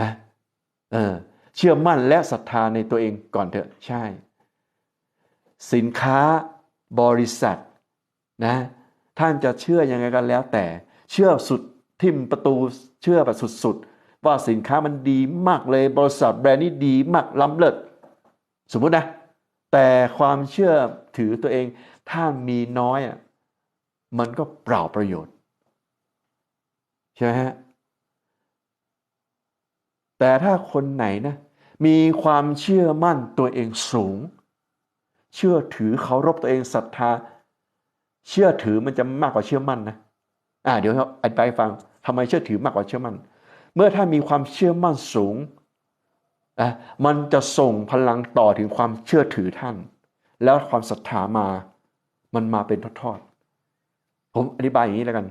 นะเออเชื่อมั่นและศรัทธาในตัวเองก่อนเถอะใช่ สินค้าบริษัทนะท่านจะเชื่อยังไงกันแล้วแต่ เชื่อสุดทิมประตูเชื่อแบบสุดๆ ว่าสินค้ามันดีมากเลยบริษัทแบรนด์นี้ดีมากล้ำเลิศสมมุตินะ แต่ความเชื่อถือตัวเอง ถ้ามีน้อยอะมันก็เปล่าประโยชน์ ใช่ไหมฮะ แต่ถ้าคนไหนนะมีความเชื่อมั่นตัวเองสูง เชื่อถือเคารพตัวเองศรัทธา เชื่อถือมันจะมากกว่าเชื่อมั่นนะอ่าเดี๋ยวอธิบายฟังทำไมเชื่อถือมากกว่าเชื่อมั่น เมื่อถ้ามีความเชื่อมั่นสูงอะมันจะส่งพลังต่อถึงความเชื่อถือท่าน แล้วความศรัทธามา มันมาเป็นทอดๆผมอธิบายอย่างนี้แล้วกัน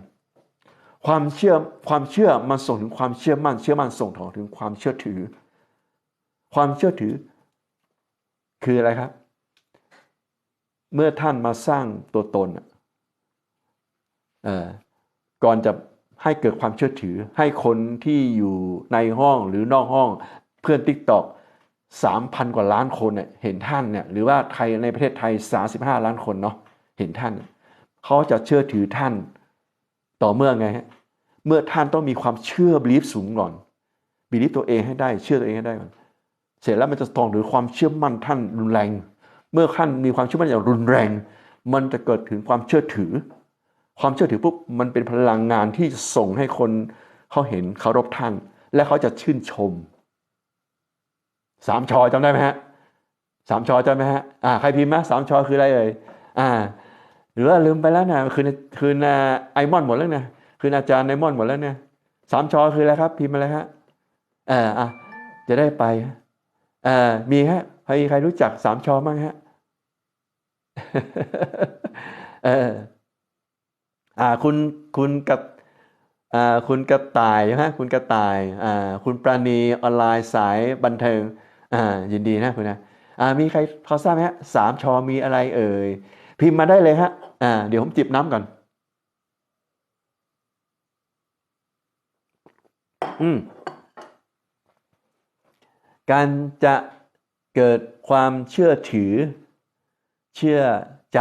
ความเชื่อความเชื่อมันส่งถึงความเชื่อมั่น เชื่อมั่นส่งถึงความเชื่อถือ ความเชื่อถือ คืออะไรครับ เมื่อท่านมาสร้างตัวตนก่อนจะให้เกิดความเชื่อถือ ให้คนที่อยู่ในห้องหรือนอกห้อง เพื่อนติ๊กตอกสามพันกว่าล้านคนเนี่ยเห็นท่านเนี่ยหรือว่าไทยในประเทศไทย 35 ล้านคนเนาะเห็นท่าน เขาจะเชื่อถือท่านต่อเมื่อไงฮะ เมื่อท่านต้องมีความเชื่อบีลีฟสูงก่อนบีลีฟตัวเองให้ได้เชื่อตัวเองให้ได้ก่อนเสร็จแล้วมันจะตองหรือความเชื่อมั่นท่านรุนแรง เมื่อท่านมีความเชื่อมั่นอย่างรุนแรง มันจะเกิดถึงความเชื่อถือ ความเชื่อถือปุ๊บมันเป็นพลังงานที่ส่งให้คนเขาเห็นเคารพท่าน และเขาจะชื่นชมสามชอจำได้ไหมฮะสามชอจำไหมฮะอ่าใครพิมพ์ไหมสามชอคืออะไรเอ่ยอ่าหรือว่าลืมไปแล้วนะคืนคืนไอมอนหมดแล้วเนี่ย คืนอาจารย์ไอมอนหมดแล้วเนี่ยสามชอคืออะไรครับ พิมพ์มาเลยฮะเอออะจะได้ไปเออมีฮะใครใครรู้จักสามชอมั้งฮะเอออ่าคุณคุณกับอ่าคุณกระต่ายฮะคุณกระต่ายอ่าคุณปราณีออนไลน์สายบันเทิงอ่ายินดีนะคุณนะอ่ามีใครพอทราบไหมฮะสามชอมีอะไรเอ่ยพิมพ์มาได้เลยฮะอ่าเดี๋ยวผมจิบน้ำก่อนอืม การจะเกิดความเชื่อถือ เชื่อใจ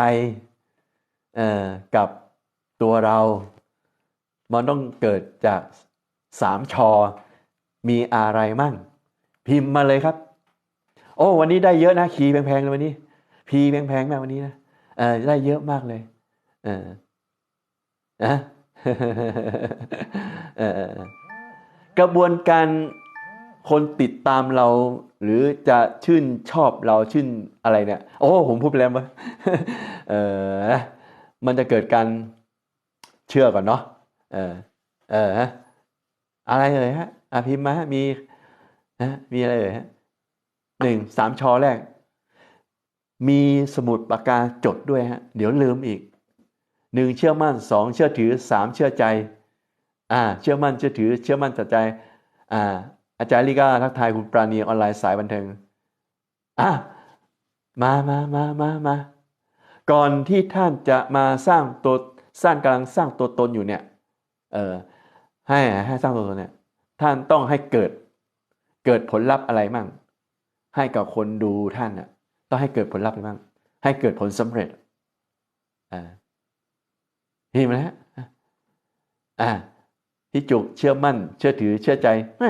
กับตัวเรา มันต้องเกิดจากสามชอ มีอะไรมั่ง พิมพ์มาเลยครับ โอ้วันนี้ได้เยอะนะคีแพงๆเลยวันนี้ พีแพงๆมากวันนี้นะเออได้เยอะมากเลยเออนะเออ กระบวนการคนติดตามเรา หรือจะชื่นชอบเราชื่นอะไรเนี่ยโอ้ผมพูดไปแล้วมั้ยเออมันจะเกิดการเชื่อก่อนเนาะเออเออฮะอะไรเลยฮะอาพิมพ์มามีนะมีอะไรเลยฮะหนึ่งสามชอแรก มีสมุดปากกาจดด้วยฮะ เดี๋ยวลืมอีกหนึ่งเชื่อมั่นสองเชื่อถือสามเชื่อใจ อ่าเชื่อมั่นเชื่อถือ เชื่อมั่นตัดใจอ่าอาจารย์ลิกาทักทายคุณปราณีออนไลน์สายบันเทิงอะมามามามามาก่อนที่ท่านจะมาสร้างตัวสร้างกำลังสร้างตัวตนอยู่เนี่ยเออให้ให้สร้างตัวตนเนี่ยท่านต้องให้เกิดเกิดผลลัพธ์อะไรมั่ง ให้กับคนดูท่านน่ะต้องให้เกิดผลลัพธ์อะไรบ้างให้เกิดผลสำเร็จอ่าเห็นไหมฮะอ่า ที่จุกเชื่อมั่น เชื่อถือเชื่อใจแหม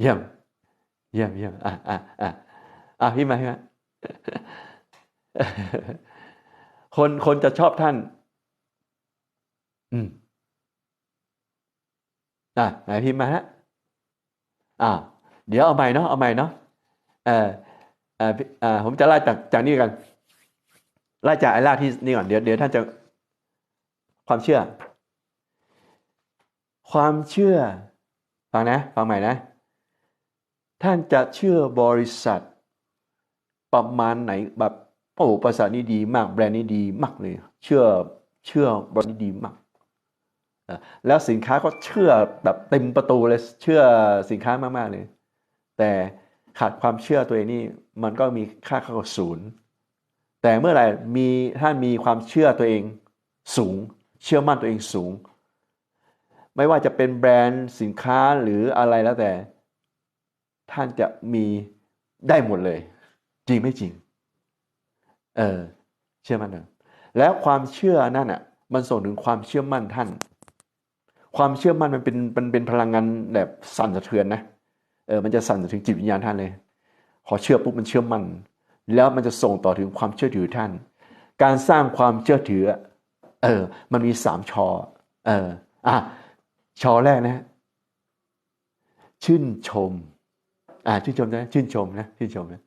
เยี่ยม เยี่ยมเยี่ยมอ่าอ่าอ่าอ่าพี่มาพี่มาคนคนจะชอบท่าน อืมอะไหนพิมพ์มาฮะอ่าเดี๋ยวเอาใหม่เนาะเอาใหม่เนาะเออเออเออผมจะไล่จากจากนี้กันไล่จากไอ้ล่าที่นี่ก่อนเดี๋ยวเดี๋ยวท่านจะความเชื่อ ความเชื่อ ฟังนะ ฟังใหม่นะ ท่านจะเชื่อบริษัท ประมาณไหนแบบโอ้บริษัทนี้ดีมาก แบรนด์นี้ดีมากเลย เชื่อเชื่อบริษัทนี้ดีมาก แล้วสินค้าก็เชื่อแบบเต็มประตูเลย เชื่อสินค้ามากๆเลย แต่ขาดความเชื่อตัวเองนี่มันก็มีค่าเข้าศูนย์ แต่เมื่อไหร่มีท่านมีความเชื่อตัวเองสูง เชื่อมั่นตัวเองสูง ไม่ว่าจะเป็นแบรนด์สินค้าหรืออะไรแล้วแต่ ท่านจะมีได้หมดเลย จริงไม่จริง เออเชื่อมั่นนะแล้วความเชื่อนั่นอะ มันส่งถึงความเชื่อมั่นท่าน ความเชื่อมั่นมันเป็นมันเป็นพลังงานแบบสั่นสะเทือนนะเออมันจะสั่นถึงจิตวิญญาณท่านเลยพอเชื่อปุ๊บมันเชื่อมั่นแล้วมันจะส่งต่อถึงความเชื่อถือท่าน การสร้างความเชื่อถือ เออ มันมีสามชอ เออ อะ ชอแรกนะ ชื่นชม อ่าชื่นชมนะชื่นชมนะชื่นชมนะ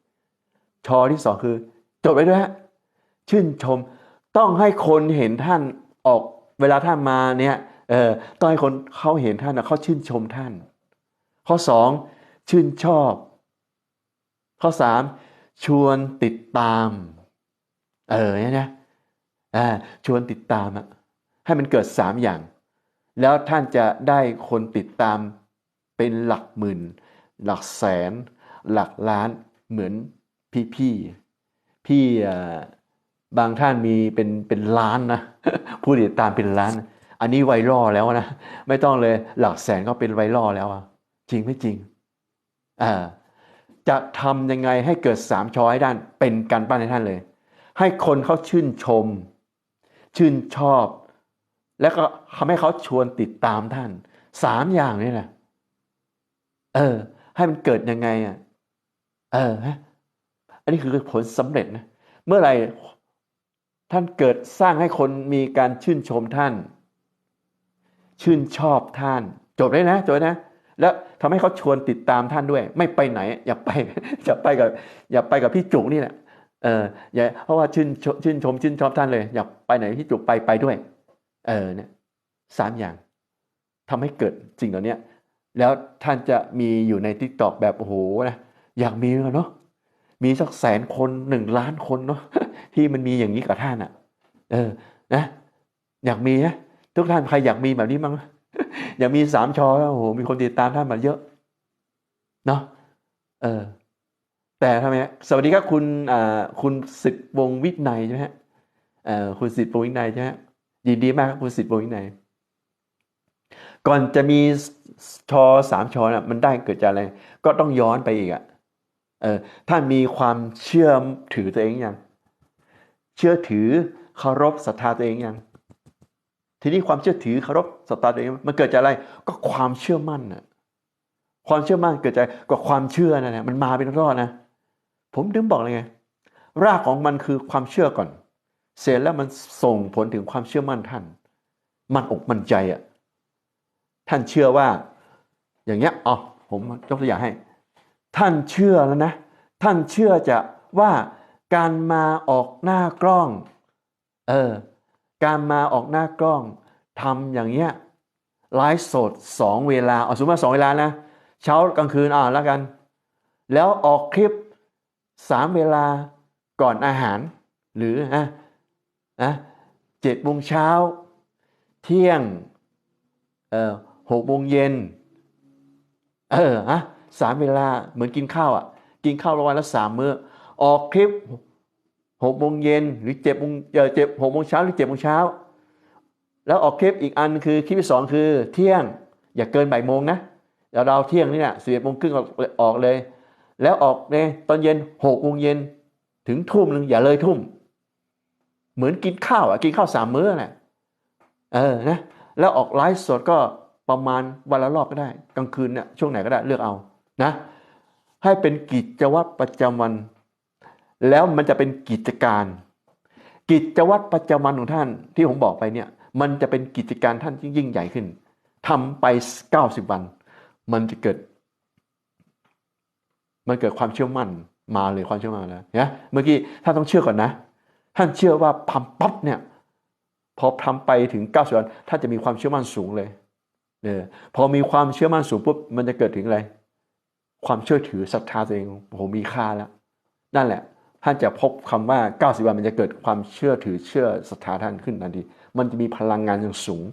ชอที่สองคือจดไว้ด้วยฮะชื่นชม ต้องให้คนเห็นท่านออกเวลาท่านมาเนี่ยเออต้องให้คนเขาเห็นท่านนะเขาชื่นชมท่าน ข้อสองชื่นชอบ ข้อสามชวนติดตาม เออเนี่ยนะอ่าชวนติดตามอะให้มันเกิดสามอย่าง แล้วท่านจะได้คนติดตามเป็นหลักหมื่น หลักแสน หลักล้านเหมือนพี่พี่พี่บางท่านมีเป็นเป็นล้านนะผู้ติดตามเป็นล้าน อันนี้ไวรัลแล้วนะไม่ต้องเลยหลักแสนก็เป็นไวรัลแล้วอะจริงไม่จริงอ่าจะทำยังไงให้เกิดสามช้อยด้านเป็นการบ้านให้ท่านเลย ให้คนเขาชื่นชม ชื่นชอบ แล้วก็ทำให้เขาชวนติดตามท่านสามอย่างนี่แหละเออ ให้มันเกิดยังไงอะเออฮะอันนี้คือผลสำเร็จนะเมื่อไหร่ท่านเกิดสร้างให้คนมีการชื่นชมท่าน ชื่นชอบท่าน จบเลยนะจบนะ แล้วทำให้เขาชวนติดตามท่านด้วย ไม่ไปไหน อย่าไปอย่าไปกับ อย่าไปกับพี่จุกนี่แหละเอออย่าเพราะว่าชื่นชื่นชมชื่นชอบท่านเลย อยากไปไหนพี่จุกไปไปด้วย เออเนี่ยสามอย่างทำให้เกิดสิ่งเหล่านี้แล้วท่านจะมีอยู่ในทิกตอกแบบโอ้โหนะอยากมีเนาะมีสักแสนคนหนึ่งล้านคนเนาะที่มันมีอย่างนี้กับท่านอะ่ะ เออนะ อยากมีนะทุกท่านใครอยากมีแบบนี้มั้งอยากมีสามชอแล้วโอ้โหมีคนติดตามท่านมาเยอะเนาะเออ แต่ทำไมสวัสดีครับคุณอ่าคุณสิทธิ์วงวิทย์ในใช่ไหมฮะเอ่อคุณสิทธิ์วงวิทย์ในใช่ไหม ยินดีมากครับคุณสิทธิ์วงวิทย์ในก่อนจะมีชอสามชอน่ะมันได้เกิดจากอะไร ก็ต้องย้อนไปอีกอะ่ะเออท่านมีความเชื่อถือตัวเองยังเชื่อถือเคารพศรัทธาตัวเองยังทีนี้ความเชื่อถือเคารพศรัทธาตัวเองมันเกิดจากอะไร ก็ความเชื่อมั่นน่ะความเชื่อมั่นเกิดจากก็ความเชื่อนะนี่ยมันมาเป็นรอดนะ ผมถึงบอกเลยไงรากของมันคือความเชื่อก่อน เสร็จแล้วมันส่งผลถึงความเชื่อมั่นท่าน มันอกมันใจอะท่านเชื่อว่า อย่างเงี้ยอ๋อผมยกตัวอย่างให้ ท่านเชื่อแล้วนะ ท่านเชื่อจะว่าการมาออกหน้ากล้อง เออ การมาออกหน้ากล้องทำอย่างเงี้ยไลฟ์สดสองเวลาเอาสมมติว่าสองเวลานะ เช้ากลางคืนอ่าแล้วกัน แล้วออกคลิปสามเวลาก่อนอาหาร หรืออะ นะเจ็ดโมงเช้า เที่ยงเออหกโมงเย็นเออฮะสามเวลาเหมือนกินข้าวอะ กินข้าววันละสามมื้อออกคลิปหกโมงเย็นหรือเจ็ดโมงเออเจ็ดหกโมงเช้าหรือเจ็ดโมงเช้า แล้วออกคลิปอีกอันคือคลิปที่สองคือเที่ยงอย่าเกินบ่ายโมงนะเดี๋ยวเราเที่ยงนี่แหละสิบเอ็ดโมงครึ่งออกเลย แล้วออกเนี่ยตอนเย็นหกโมงเย็นถึงทุ่มหนึ่งอย่าเลยทุ่ม เหมือนกินข้าวอะกินข้าวสามมื้อแหละเออนะแล้วออกไลฟ์สดก็ประมาณวันละรอบก็ได้ กลางคืนเนี่ยช่วงไหนก็ได้เลือกเอานะให้เป็นกิจวัตรประจำวัน แล้วมันจะเป็นกิจการ กิจวัตรประจำวันของท่านที่ผมบอกไปเนี่ยมันจะเป็นกิจการท่านที่ยิ่งใหญ่ขึ้นทำไปเก้าสิบวัน มันจะเกิด มันเกิดความเชื่อมั่นมาเลยความเชื่อมั่นแล้วเนี่ยเมื่อกี้ท่านต้องเชื่อก่อนนะ ท่านเชื่อว่าทำปั๊บเนี่ยพอทำไปถึงเก้าสิบวันท่านจะมีความเชื่อมั่นสูงเลยเออพอมีความเชื่อมั่นสูงปุ๊บมันจะเกิดถึงอะไร ความเชื่อถือศรัทธาตัวเองโอ้โหมีค่าแล้ว นั่นแหละ ท่านจะพบคำว่า 90 วันมันจะเกิดความเชื่อถือเชื่อศรัทธาท่านขึ้นทันทีมันจะมีพลังงานอย่างสูง